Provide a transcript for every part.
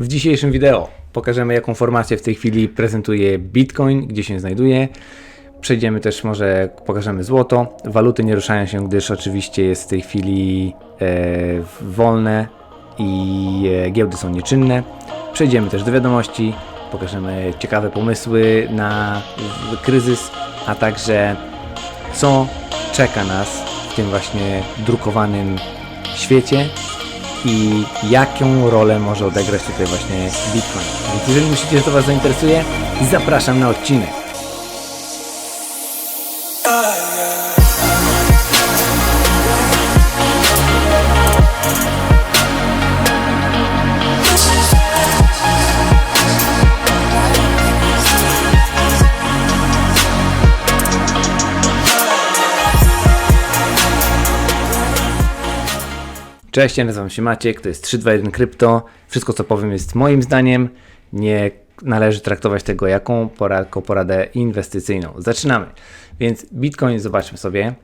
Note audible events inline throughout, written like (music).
W dzisiejszym wideo pokażemy jaką formację w tej chwili prezentuje Bitcoin, gdzie się znajduje. Przejdziemy też może, pokażemy złoto. Waluty nie ruszają się, gdyż oczywiście jest w tej chwili e, wolne i e, giełdy są nieczynne. Przejdziemy też do wiadomości, pokażemy ciekawe pomysły na kryzys, a także co czeka nas w tym właśnie drukowanym świecie i jaką rolę może odegrać tutaj właśnie Bitcoin. Więc jeżeli myślicie, że to Was zainteresuje, zapraszam na odcinek. Cześć, ja nazywam się Maciek, to jest 321 Krypto. Wszystko co powiem jest moim zdaniem. Nie należy traktować tego jaką jako poradę inwestycyjną. Zaczynamy. Więc Bitcoin zobaczmy sobie.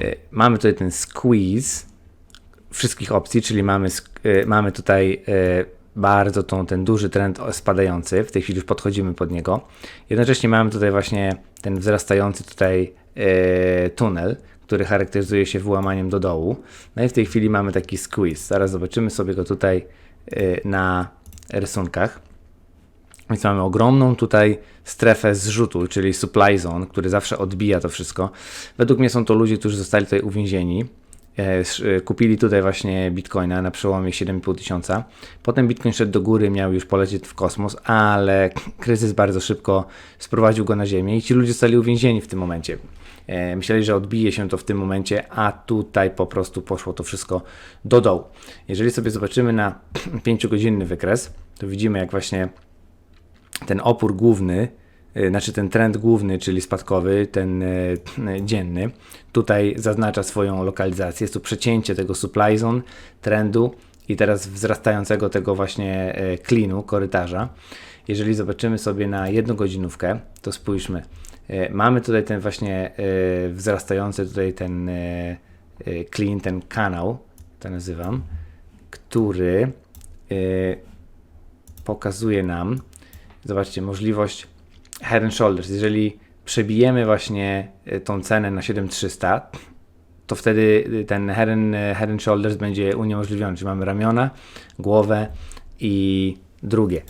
E, Mamy tutaj ten squeeze wszystkich opcji, czyli mamy, e, mamy tutaj e, bardzo tą, ten duży trend spadający. W tej chwili już podchodzimy pod niego. Jednocześnie mamy tutaj właśnie ten wzrastający tutaj tunel, który charakteryzuje się wyłamaniem do dołu. No i w tej chwili mamy taki squeeze. Zaraz zobaczymy sobie go tutaj e, na rysunkach. Więc mamy ogromną tutaj strefę zrzutu, czyli supply zone, który zawsze odbija to wszystko. Według mnie są to ludzie, którzy zostali tutaj uwięzieni. E, e, Kupili tutaj właśnie bitcoina na przełomie 7,5 tysiąca. Potem bitcoin szedł do góry, miał już polecieć w kosmos, ale kryzys bardzo szybko sprowadził go na ziemię i ci ludzie zostali uwięzieni w tym momencie. E, Myśleli, że odbije się to w tym momencie, a tutaj po prostu poszło to wszystko do dołu. Jeżeli sobie zobaczymy na (clears throat) 5-godzinny wykres, to widzimy jak właśnie ten opór główny, y, znaczy ten trend główny, czyli spadkowy, ten y, (clears throat) dzienny, tutaj zaznacza swoją lokalizację. Jest tu przecięcie tego supply zone, trendu i teraz wzrastającego tego właśnie klinu, korytarza. Jeżeli zobaczymy sobie na jednogodzinówkę, to spójrzmy. Y, Mamy tutaj ten właśnie y, wzrastający tutaj ten y, clean, ten kanał, to nazywam, który pokazuje nam, zobaczcie, możliwość head and shoulders. Jeżeli przebijemy właśnie tą cenę na 7300, to wtedy ten head and, head and shoulders będzie uniemożliwiony. Czyli mamy ramiona, głowę i drugie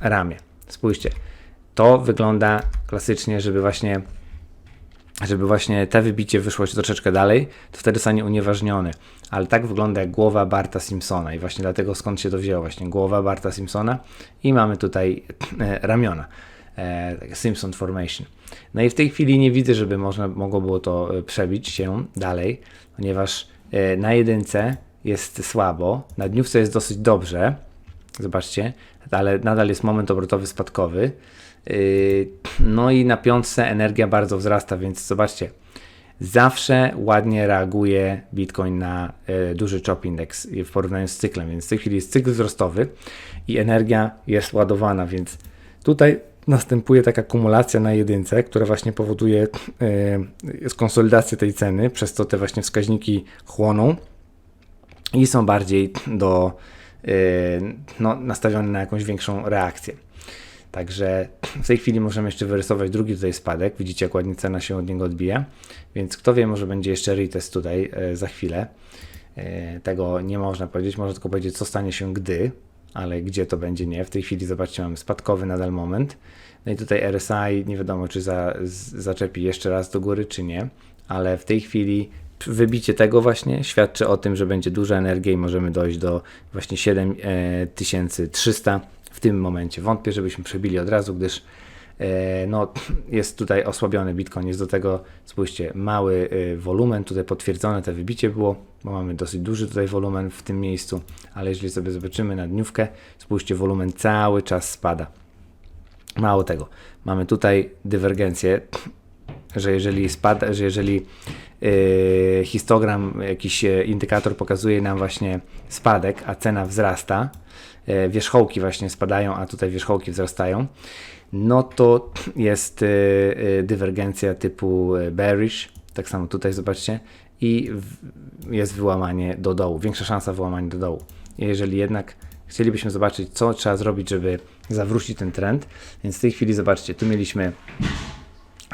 ramię. Spójrzcie, to wygląda klasycznie, żeby właśnie żeby właśnie te wybicie wyszło się troszeczkę dalej, to wtedy zostanie unieważniony. Ale tak wygląda jak głowa Barta Simpsona i właśnie dlatego skąd się to wzięło właśnie głowa Barta Simpsona i mamy tutaj e, ramiona. E, Simpson Formation. No i w tej chwili nie widzę, żeby można, mogło było to e, przebić się dalej, ponieważ na jedynce jest słabo, na dniówce jest dosyć dobrze, zobaczcie, ale nadal jest moment obrotowy spadkowy. Yy, No i na piątce energia bardzo wzrasta, więc zobaczcie, zawsze ładnie reaguje Bitcoin na e, duży chop index w porównaniu z cyklem, więc w tej chwili jest cykl wzrostowy i energia jest ładowana, więc tutaj następuje taka kumulacja na jedynce, która właśnie powoduje skonsolidację tej ceny, przez co te właśnie wskaźniki chłoną i są bardziej do, yy, no, nastawione na jakąś większą reakcję. Także w tej chwili możemy jeszcze wyrysować drugi tutaj spadek. Widzicie, jak ładnie cena się od niego odbija. Więc kto wie, może będzie jeszcze retest tutaj e, za chwilę. E, tego nie można powiedzieć. Można tylko powiedzieć, co stanie się gdy, ale gdzie to będzie nie. W tej chwili zobaczcie, mamy spadkowy nadal moment. No i tutaj RSI nie wiadomo, czy za, zaczepi jeszcze raz do góry, czy nie. Ale w tej chwili wybicie tego właśnie świadczy o tym, że będzie duża energia i możemy dojść do właśnie 7300 w tym momencie. Wątpię, żebyśmy przebili od razu, gdyż e, no, jest tutaj osłabiony Bitcoin. Jest do tego, spójrzcie, mały e, wolumen. Tutaj potwierdzone te wybicie było, bo mamy dosyć duży tutaj wolumen w tym miejscu, ale jeżeli sobie zobaczymy na dniówkę, spójrzcie, wolumen cały czas spada. Mało tego, mamy tutaj dywergencję, że jeżeli spada, że jeżeli histogram, jakiś e, indykator pokazuje nam właśnie spadek, a cena wzrasta, e, wierzchołki właśnie spadają, a tutaj wierzchołki wzrastają, no to jest dywergencja typu bearish, tak samo tutaj zobaczcie, i jest wyłamanie do dołu, większa szansa wyłamania do dołu. Jeżeli jednak chcielibyśmy zobaczyć, co trzeba zrobić, żeby zawrócić ten trend. Więc w tej chwili zobaczcie, tu mieliśmy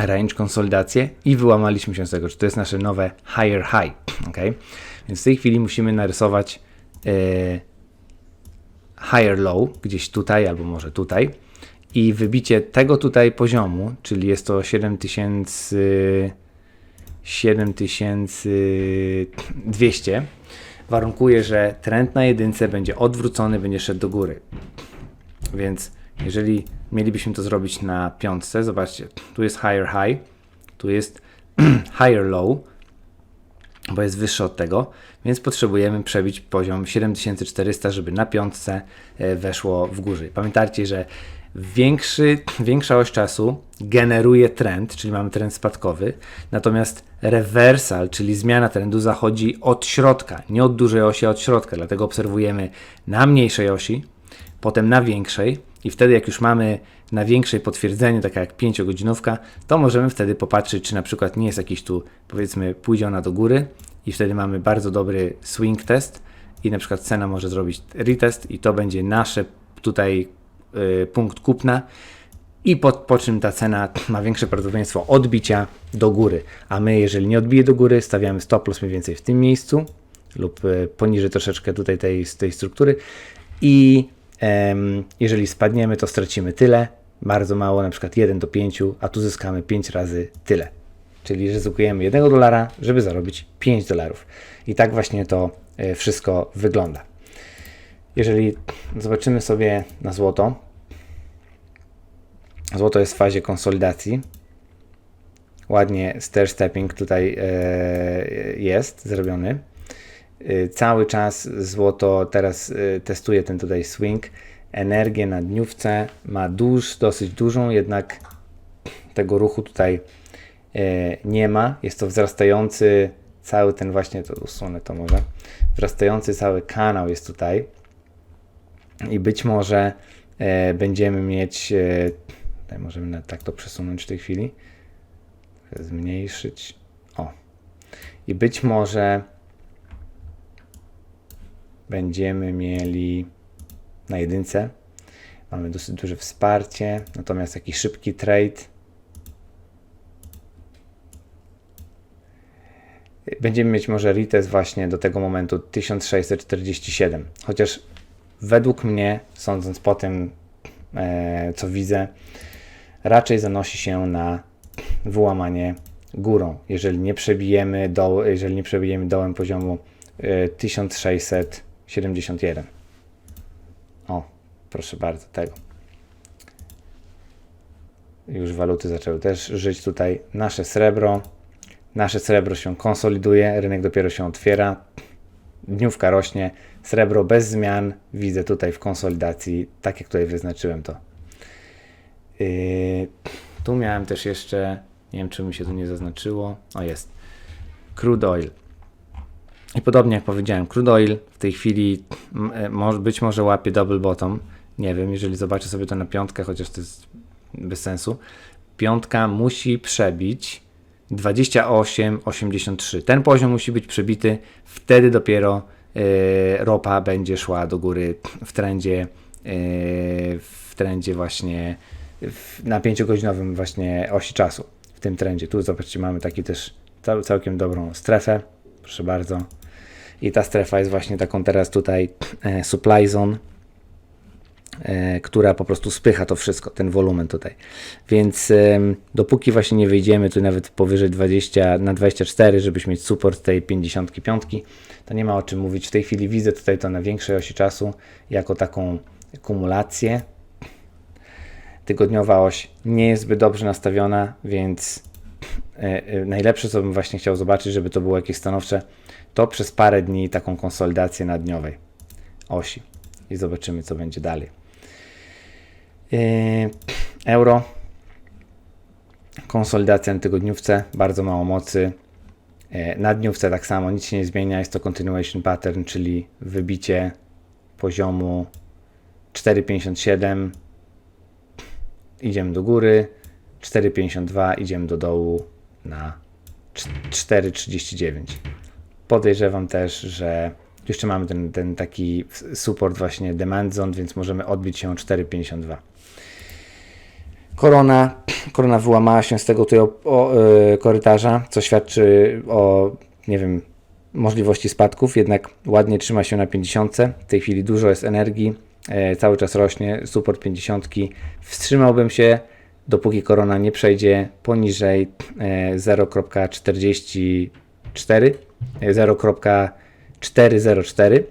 range konsolidację i wyłamaliśmy się z tego, czy to jest nasze nowe higher high, (clears throat) ok? Więc w tej chwili musimy narysować e, higher low gdzieś tutaj albo może tutaj i wybicie tego tutaj poziomu, czyli jest to 7000 7200 warunkuje, że trend na jedynce będzie odwrócony, będzie szedł do góry. Więc jeżeli mielibyśmy to zrobić na piątce, zobaczcie, tu jest higher high, tu jest (clears throat) higher low, bo jest wyższy od tego, więc potrzebujemy przebić poziom 7400, żeby na piątce e, weszło w górę. Pamiętajcie, że większy, większa oś czasu generuje trend, czyli mamy trend spadkowy, natomiast reversal, czyli zmiana trendu zachodzi od środka, nie od dużej osi, a od środka, dlatego obserwujemy na mniejszej osi, potem na większej i wtedy jak już mamy na większej potwierdzenie, taka jak 5-godzinówka, to możemy wtedy popatrzeć, czy na przykład nie jest jakiś tu, powiedzmy, pójdzie ona do góry i wtedy mamy bardzo dobry swing test i na przykład cena może zrobić retest i to będzie nasze tutaj y, punkt kupna i po, po czym ta cena (clears throat) ma większe prawdopodobieństwo odbicia do góry. A my, jeżeli nie odbije do góry, stawiamy stop loss mniej więcej w tym miejscu lub y, poniżej troszeczkę tutaj tej, tej struktury i jeżeli spadniemy, to stracimy tyle, bardzo mało, na przykład 1 do 5, a tu zyskamy 5 razy tyle. Czyli ryzykujemy 1 dolara, żeby zarobić 5 dolarów. I tak właśnie to y, wszystko wygląda. Jeżeli zobaczymy sobie na złoto, Złoto jest w fazie konsolidacji. Ładnie stair stepping tutaj e, jest zrobiony. E, cały czas złoto teraz e, testuje ten tutaj swing. Energię na dniówce ma duż, dosyć dużą, jednak tego ruchu tutaj nie ma. Jest to wzrastający cały ten właśnie, to usunę to może, wzrastający cały kanał jest tutaj i być może będziemy mieć Tutaj możemy tak to przesunąć w tej chwili. Zmniejszyć. O. I być może będziemy mieli na jedynce. Mamy dosyć duże wsparcie, natomiast taki szybki trade. Będziemy mieć może retest właśnie do tego momentu 1647. Chociaż według mnie, sądząc po tym, e, co widzę, raczej zanosi się na wyłamanie górą, jeżeli nie przebijemy, do, jeżeli nie przebijemy dołem poziomu e, 1600 71. O, proszę bardzo, tego. Już waluty zaczęły też żyć tutaj. Nasze srebro. Nasze srebro się konsoliduje, rynek dopiero się otwiera. Dniówka rośnie. Srebro bez zmian. Widzę tutaj w konsolidacji, tak jak tutaj wyznaczyłem to. Yy, tu miałem też jeszcze, nie wiem czy mi się tu nie zaznaczyło. O jest. Crude oil. I podobnie jak powiedziałem, crude oil w tej chwili e, być może łapie double bottom, nie wiem, jeżeli zobaczę sobie to na piątkę, chociaż to jest bez sensu, piątka musi przebić 28,83. Ten poziom musi być przebity, wtedy dopiero yy, ropa będzie szła do góry w trendzie, yy, w trendzie właśnie na 5-godzinowym właśnie osi czasu w tym trendzie. Tu zobaczcie, mamy taki też cał, całkiem dobrą strefę. Proszę bardzo. I ta strefa jest właśnie taką teraz tutaj e, supply zone, e, która po prostu spycha to wszystko, ten wolumen tutaj. Więc dopóki właśnie nie wyjdziemy tu nawet powyżej 20 na 24, żebyśmy mieć support tej 55, to nie ma o czym mówić. W tej chwili widzę tutaj to na większej osi czasu jako taką kumulację tygodniowa oś nie jest zbyt dobrze nastawiona, więc e, najlepsze, co bym właśnie chciał zobaczyć, żeby to było jakieś stanowcze, to przez parę dni taką konsolidację na dniowej osi i zobaczymy, co będzie dalej. E, euro. Konsolidacja na tygodniówce, bardzo mało mocy. Na dniówce tak samo, nic się nie zmienia, jest to continuation pattern, czyli wybicie poziomu 4,57 idziemy do góry, 4,52 idziemy do dołu na 4,39. Podejrzewam też, że Jeszcze mamy ten, ten taki support właśnie demand zone, więc możemy odbić się o 4,52. Korona, korona wyłamała się z tego tutaj o, o, e, korytarza, co świadczy o, nie wiem, możliwości spadków, jednak ładnie trzyma się na 50. W tej chwili dużo jest energii, e, cały czas rośnie, support 50. Wstrzymałbym się, dopóki korona nie przejdzie poniżej e, 0.44, e, 0.404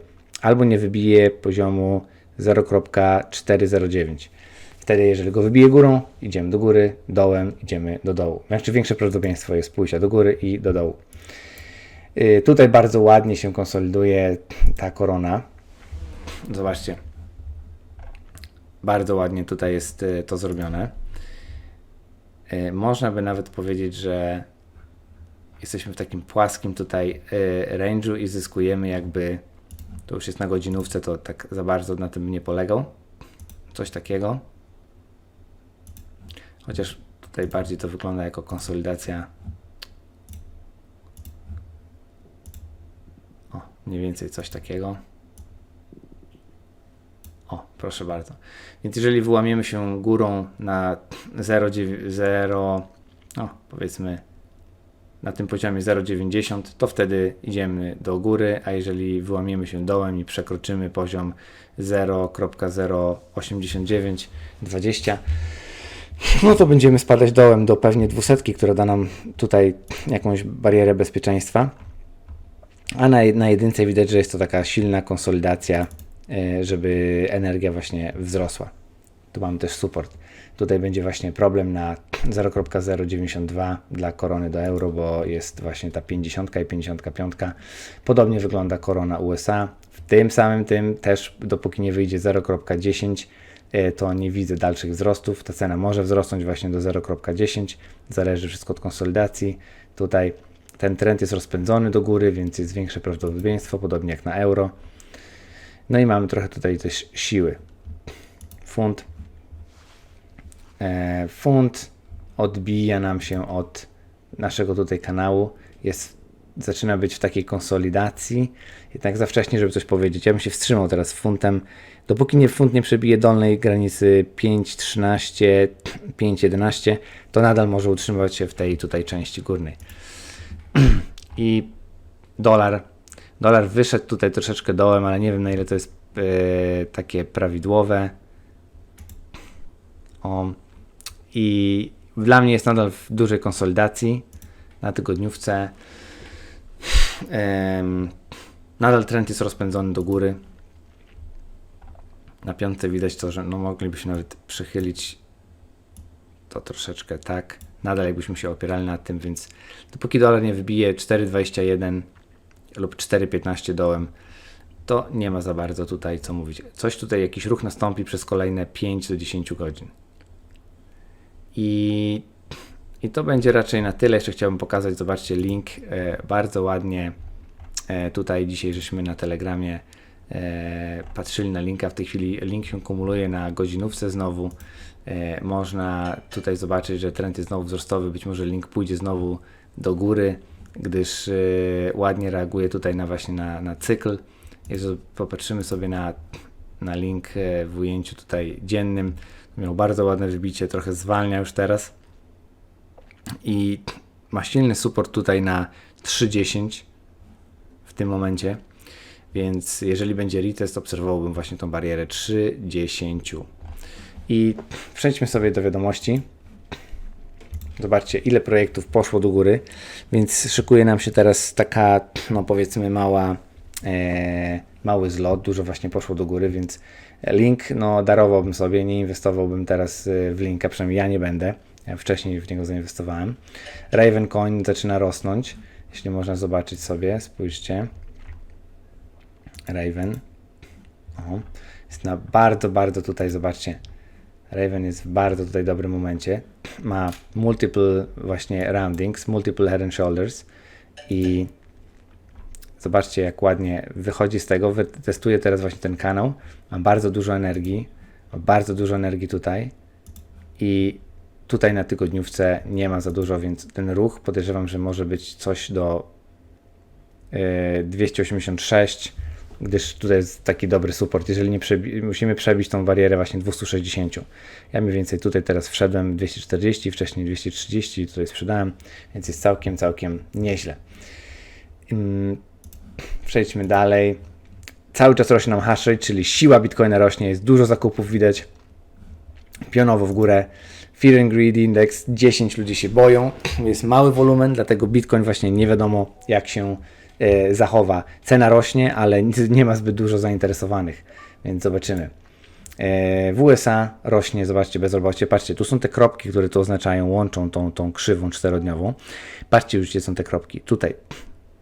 albo nie wybije poziomu 0.409. Wtedy, jeżeli go wybije górą, idziemy do góry, dołem, idziemy do dołu. Znaczy większe prawdopodobieństwo jest pójścia do góry i do dołu. Y, Tutaj bardzo ładnie się konsoliduje ta korona. Zobaczcie. Bardzo ładnie tutaj jest y, to zrobione. Y, Można by nawet powiedzieć, że jesteśmy w takim płaskim tutaj y, range'u i zyskujemy jakby, to już jest na godzinówce, to tak za bardzo na tym nie polegał. Coś takiego. Chociaż tutaj bardziej to wygląda jako konsolidacja. O, mniej więcej coś takiego. O, proszę bardzo. Więc jeżeli wyłamiemy się górą na 0,0, no powiedzmy na tym poziomie 0,90, to wtedy idziemy do góry, a jeżeli wyłamiemy się dołem i przekroczymy poziom 0.08920, no to będziemy spadać dołem do pewnie 200, która da nam tutaj jakąś barierę bezpieczeństwa. A na, na jedynce widać, że jest to taka silna konsolidacja, e, żeby energia właśnie wzrosła. Tu mamy też support. Tutaj będzie właśnie problem na 0.092 dla korony do euro, bo jest właśnie ta 50 i 55. Podobnie wygląda korona USA. W tym samym tym też, dopóki nie wyjdzie 0.10, e, to nie widzę dalszych wzrostów. Ta cena może wzrosnąć właśnie do 0.10, zależy wszystko od konsolidacji. Tutaj ten trend jest rozpędzony do góry, więc jest większe prawdopodobieństwo, podobnie jak na euro. No i mamy trochę tutaj też siły. Funt. E, funt odbija nam się od naszego tutaj kanału. Jest, zaczyna być w takiej konsolidacji. Jednak za wcześnie, żeby coś powiedzieć. Ja bym się wstrzymał teraz funtem. Dopóki nie funt nie przebije dolnej granicy 5.13, 5.11, to nadal może utrzymywać się w tej tutaj części górnej. (clears throat) I dolar. Dolar wyszedł tutaj troszeczkę dołem, ale nie wiem na ile to jest e, takie prawidłowe. O. I dla mnie jest nadal w dużej konsolidacji na tygodniówce. Em, nadal trend jest rozpędzony do góry. Na piątce widać to, że no moglibyśmy nawet przychylić to troszeczkę tak. Nadal jakbyśmy się opierali nad tym, więc dopóki dolar nie wybije 4,21 lub 4,15 dołem, to nie ma za bardzo tutaj co mówić. Coś tutaj, jakiś ruch nastąpi przez kolejne 5 do 10 godzin. I, I to będzie raczej na tyle. Jeszcze chciałbym pokazać, zobaczcie link, e, bardzo ładnie e, tutaj dzisiaj żeśmy na Telegramie e, patrzyli na linka. W tej chwili link się kumuluje na godzinówce znowu. Można tutaj zobaczyć, że trend jest znowu wzrostowy. Być może link pójdzie znowu do góry, gdyż ładnie reaguje tutaj na właśnie na, na cykl. Jeżeli popatrzymy sobie na, na link w ujęciu tutaj dziennym, miał bardzo ładne wybicie, trochę zwalnia już teraz i ma silny support tutaj na 3.10 w tym momencie, więc jeżeli będzie retest, obserwowałbym właśnie tą barierę 3.10. I przejdźmy sobie do wiadomości. Zobaczcie, ile projektów poszło do góry, więc szykuje nam się teraz taka, no powiedzmy, mała, e, mały zlot. Dużo właśnie poszło do góry, więc link, no darowałbym sobie, nie inwestowałbym teraz e, w linka, przynajmniej ja nie będę. Ja wcześniej w niego zainwestowałem. Ravencoin zaczyna rosnąć, jeśli można zobaczyć sobie, spójrzcie. Raven. O, jest na bardzo, bardzo tutaj, zobaczcie. Raven jest w bardzo tutaj dobrym momencie. Ma multiple właśnie roundings, multiple head and shoulders i zobaczcie jak ładnie wychodzi z tego. Testuję teraz właśnie ten kanał. Ma bardzo dużo energii. Ma bardzo dużo energii tutaj i tutaj na tygodniówce nie ma za dużo, więc ten ruch podejrzewam, że może być coś do yy, 286 gdyż tutaj jest taki dobry support. Jeżeli nie przebi musimy przebić tą barierę właśnie 260. Ja mniej więcej tutaj teraz wszedłem 240, wcześniej 230, tutaj sprzedałem, więc jest całkiem, całkiem nieźle. Przejdźmy dalej. Cały czas rośnie nam hash rate, czyli siła Bitcoina rośnie, jest dużo zakupów widać, pionowo w górę. Fear and Greed Index 10 ludzi się boją, jest mały wolumen, dlatego Bitcoin właśnie nie wiadomo jak się e, zachowa. Cena rośnie, ale (laughs) nie ma zbyt dużo zainteresowanych, więc zobaczymy. E, w USA rośnie, zobaczcie, bezrobocie. Patrzcie, tu są te kropki, które to oznaczają, łączą tą, tą krzywą czterodniową. Patrzcie już, gdzie są te kropki. Tutaj,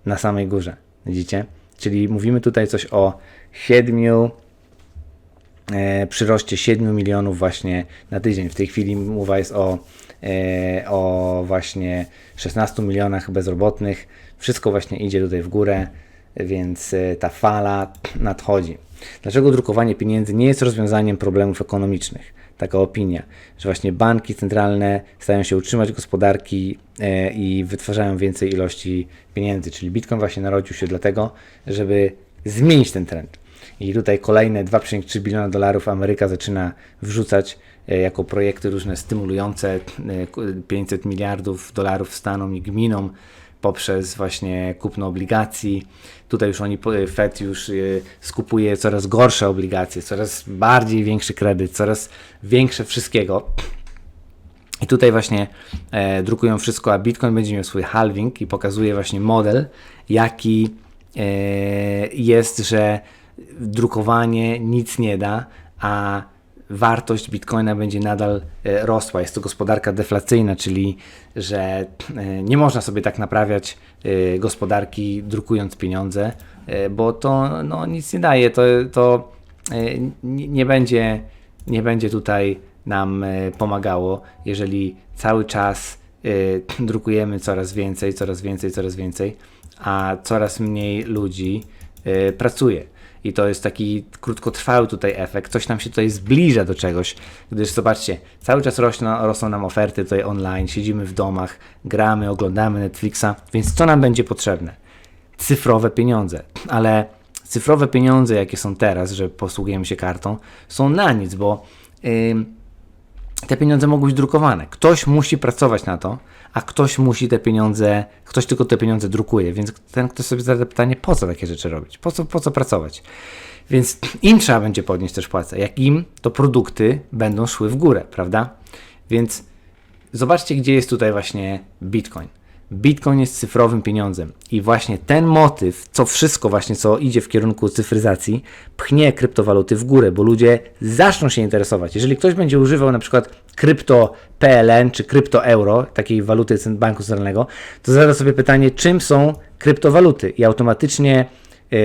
na samej górze. Widzicie? Czyli mówimy tutaj coś o 7 e, przyroście 7 milionów właśnie na tydzień. W tej chwili mowa jest o, e, o właśnie 16 milionach bezrobotnych. Wszystko właśnie idzie tutaj w górę, więc e, ta fala nadchodzi. Dlaczego drukowanie pieniędzy nie jest rozwiązaniem problemów ekonomicznych? Taka opinia, że właśnie banki centralne starają się utrzymać gospodarki e, i wytwarzają więcej ilości pieniędzy. Czyli Bitcoin właśnie narodził się dlatego, żeby zmienić ten trend. I tutaj kolejne 2,3 biliona dolarów Ameryka zaczyna wrzucać e, jako projekty różne stymulujące e, 500 miliardów dolarów Stanom i gminom poprzez właśnie kupno obligacji. Tutaj już oni, Fed już y, skupuje coraz gorsze obligacje, coraz bardziej większy kredyt, coraz większe wszystkiego. I tutaj właśnie e, drukują wszystko, a Bitcoin będzie miał swój halving i pokazuje właśnie model, jaki e, jest, że drukowanie nic nie da, a wartość bitcoina będzie nadal e, rosła. Jest to gospodarka deflacyjna, czyli że e, nie można sobie tak naprawiać e, gospodarki drukując pieniądze, bo to no, nic nie daje. To, to nie, będzie, nie będzie tutaj nam pomagało, jeżeli cały czas drukujemy coraz więcej, coraz więcej, coraz więcej, a coraz mniej ludzi pracuje i to jest taki krótkotrwały tutaj efekt. Coś nam się tutaj zbliża do czegoś, gdyż zobaczcie, cały czas rosną, rosną nam oferty tutaj online, siedzimy w domach, gramy, oglądamy Netflixa, więc co nam będzie potrzebne? Cyfrowe pieniądze, ale cyfrowe pieniądze, jakie są teraz, że posługujemy się kartą, są na nic, bo yy, te pieniądze mogą być drukowane. Ktoś musi pracować na to, a ktoś musi te pieniądze, ktoś tylko te pieniądze drukuje, więc ten ktoś sobie zada pytanie, po co takie rzeczy robić, po co, po co pracować. Więc (clears throat) im trzeba będzie podnieść też płacę, jak im, to produkty będą szły w górę, prawda? Więc zobaczcie, gdzie jest tutaj właśnie Bitcoin. Bitcoin jest cyfrowym pieniądzem i właśnie ten motyw, co wszystko właśnie, co idzie w kierunku cyfryzacji, pchnie kryptowaluty w górę, bo ludzie zaczną się interesować. Jeżeli ktoś będzie używał na przykład krypto PLN czy krypto euro, takiej waluty banku centralnego, to zada sobie pytanie, czym są kryptowaluty i automatycznie yy,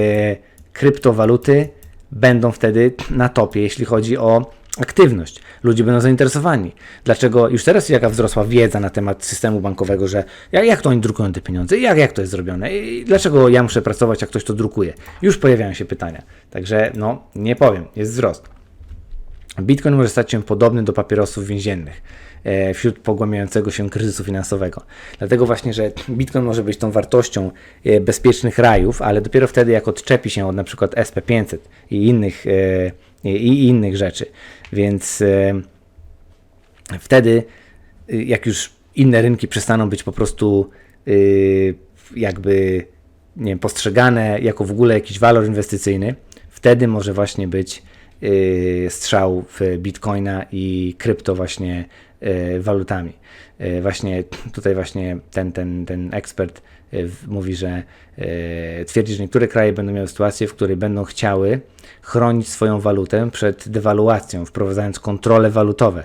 kryptowaluty będą wtedy na topie, jeśli chodzi o aktywność. Ludzie będą zainteresowani. Dlaczego już teraz jaka wzrosła wiedza na temat systemu bankowego, że jak, jak to oni drukują te pieniądze, jak, jak to jest zrobione, i dlaczego ja muszę pracować, jak ktoś to drukuje. Już pojawiają się pytania. Także no, nie powiem, jest wzrost. Bitcoin może stać się podobny do papierosów więziennych e, wśród pogłębiającego się kryzysu finansowego. Dlatego właśnie, że Bitcoin może być tą wartością e, bezpiecznych rajów, ale dopiero wtedy, jak odczepi się od przykład SP500 i innych, e, i innych rzeczy. Więc wtedy, jak już inne rynki przestaną być po prostu jakby nie wiem, postrzegane jako w ogóle jakiś walor inwestycyjny, wtedy może właśnie być strzał w bitcoina i krypto właśnie walutami. Właśnie tutaj właśnie ten, ten, ten ekspert mówi, że twierdzi, że niektóre kraje będą miały sytuację, w której będą chciały chronić swoją walutę przed dewaluacją, wprowadzając kontrole walutowe.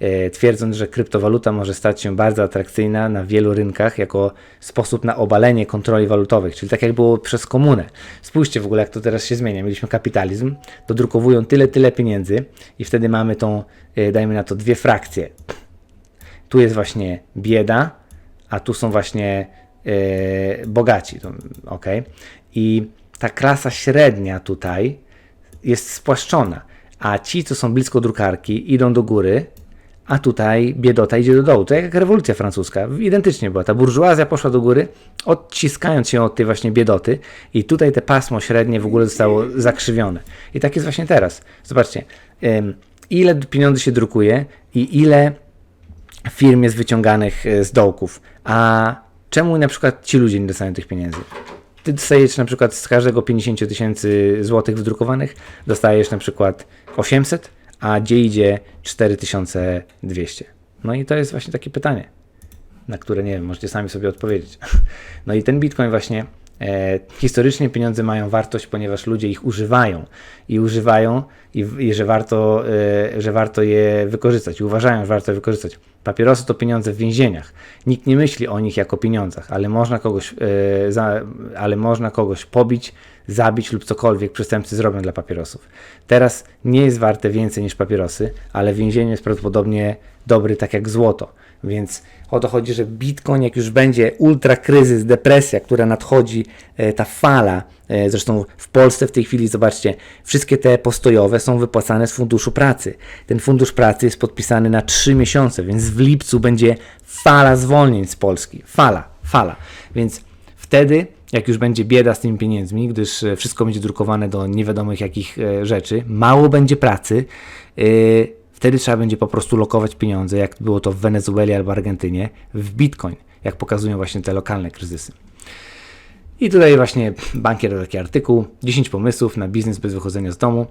E, twierdząc, że kryptowaluta może stać się bardzo atrakcyjna na wielu rynkach jako sposób na obalenie kontroli walutowych, czyli tak jak było przez komunę. Spójrzcie w ogóle, jak to teraz się zmienia. Mieliśmy kapitalizm, dodrukowują tyle, tyle pieniędzy i wtedy mamy tą, e, dajmy na to, dwie frakcje. Tu jest właśnie bieda, a tu są właśnie bogaci. ok? I ta klasa średnia tutaj jest spłaszczona, a ci, co są blisko drukarki, idą do góry, a tutaj biedota idzie do dołu. To jak rewolucja francuska. Identycznie była. Ta burżuazja poszła do góry, odciskając się od tej właśnie biedoty i tutaj te pasmo średnie w ogóle zostało zakrzywione. I tak jest właśnie teraz. Zobaczcie, ile pieniędzy się drukuje i ile firm jest wyciąganych e, z dołków. A czemu na przykład ci ludzie nie dostają tych pieniędzy? Ty dostajesz na przykład z każdego 50 tysięcy złotych wydrukowanych, dostajesz na przykład 800, a gdzie idzie 4200? No i to jest właśnie takie pytanie, na które nie wiem, możecie sami sobie odpowiedzieć. (laughs) No i ten Bitcoin właśnie historycznie pieniądze mają wartość, ponieważ ludzie ich używają i używają i, i że, warto, e, że warto je wykorzystać i uważają, że warto je wykorzystać. Papierosy to pieniądze w więzieniach. Nikt nie myśli o nich jako pieniądzach, ale można kogoś, e, ale można kogoś pobić, zabić lub cokolwiek przestępcy zrobią dla papierosów. Teraz nie jest warte więcej niż papierosy, ale więzienie jest prawdopodobnie dobry tak jak złoto. Więc o to chodzi, że Bitcoin, jak już będzie ultra kryzys, depresja, która nadchodzi, e, ta fala, e, zresztą w Polsce w tej chwili, zobaczcie, wszystkie te postojowe są wypłacane z funduszu pracy. Ten fundusz pracy jest podpisany na 3 miesiące, więc w lipcu będzie fala zwolnień z Polski. Fala, fala. Więc wtedy, jak już będzie bieda z tymi pieniędzmi, gdyż e, wszystko będzie drukowane do niewiadomych jakich rzeczy, mało będzie pracy, Wtedy trzeba będzie po prostu lokować pieniądze, jak było to w Wenezueli albo Argentynie, w bitcoin, jak pokazują właśnie te lokalne kryzysy. I tutaj właśnie bankier taki artykuł, 10 pomysłów na biznes bez wychodzenia z domu.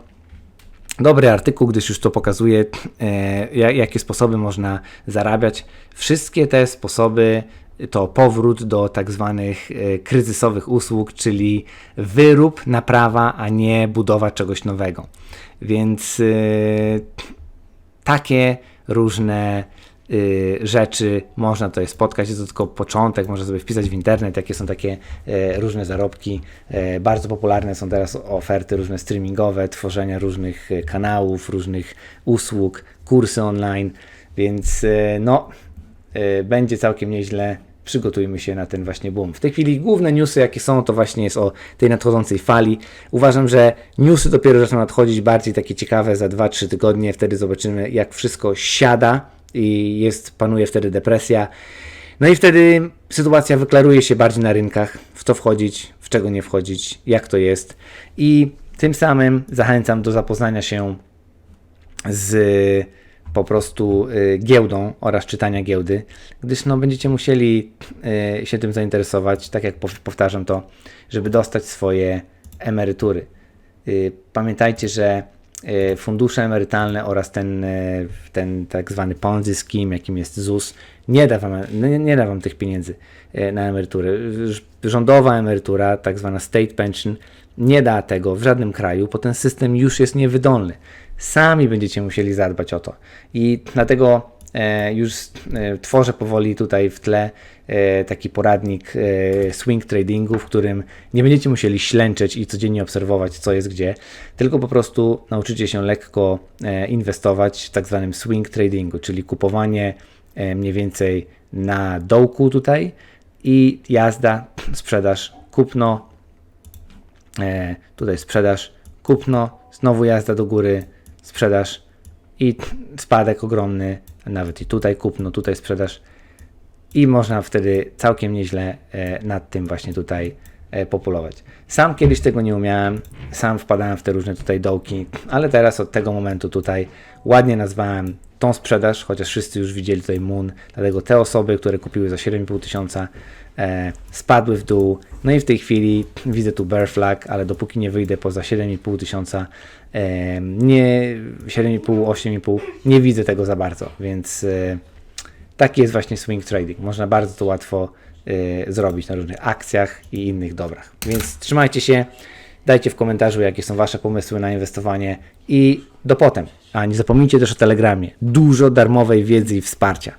Dobry artykuł, gdyż już to pokazuje, e, jakie sposoby można zarabiać. Wszystkie te sposoby to powrót do tak zwanych e, kryzysowych usług, czyli wyrób, naprawa, a nie budowa czegoś nowego. Więc e, takie różne y, rzeczy można tutaj spotkać. Jest to tylko początek, można sobie wpisać w internet, jakie są takie y, różne zarobki. Y, bardzo popularne są teraz oferty różne streamingowe, tworzenia różnych y, kanałów, różnych usług, kursy online, więc no, będzie całkiem nieźle przygotujmy się na ten właśnie boom. W tej chwili główne newsy, jakie są, to właśnie jest o tej nadchodzącej fali. Uważam, że newsy dopiero zaczną nadchodzić bardziej takie ciekawe za 2-3 tygodnie. Wtedy zobaczymy, jak wszystko siada i jest, panuje wtedy depresja. No i wtedy sytuacja wyklaruje się bardziej na rynkach, w to wchodzić, w czego nie wchodzić, jak to jest. I tym samym zachęcam do zapoznania się z po prostu y, giełdą oraz czytania giełdy, gdyż no, będziecie musieli y, się tym zainteresować, tak jak powtarzam to, żeby dostać swoje emerytury. Y, pamiętajcie, że fundusze emerytalne oraz ten, ten tak zwany Ponzi scheme, jakim jest ZUS, nie da, wam, nie, nie da wam tych pieniędzy na emerytury. Rządowa emerytura, tak zwana state pension, nie da tego w żadnym kraju, bo ten system już jest niewydolny. Sami będziecie musieli zadbać o to. I dlatego e, już e, tworzę powoli tutaj w tle e, taki poradnik swing tradingu, w którym nie będziecie musieli ślęczeć i codziennie obserwować, co jest gdzie, tylko po prostu nauczycie się lekko inwestować w tak zwanym swing tradingu, czyli kupowanie mniej więcej na dołku tutaj i jazda, sprzedaż, kupno, tutaj sprzedaż, kupno, znowu jazda do góry, sprzedaż i spadek ogromny, nawet i tutaj kupno, tutaj sprzedaż i można wtedy całkiem nieźle e, nad tym właśnie tutaj e, populować. Sam kiedyś tego nie umiałem, sam wpadałem w te różne tutaj dołki, ale teraz od tego momentu tutaj ładnie nazwałem tą sprzedaż, chociaż wszyscy już widzieli tutaj Moon, dlatego te osoby, które kupiły za 7,5 tysiąca e, spadły w dół, no i w tej chwili widzę tu bear flag, ale dopóki nie wyjdę poza 7,5 tysiąca, e, nie 7,5, 8,5, nie widzę tego za bardzo, więc e, taki jest właśnie swing trading. Można bardzo to łatwo e, zrobić na różnych akcjach i innych dobrach. Więc trzymajcie się, dajcie w komentarzu, jakie są Wasze pomysły na inwestowanie i do potem. A nie zapomnijcie też o Telegramie. Dużo darmowej wiedzy i wsparcia.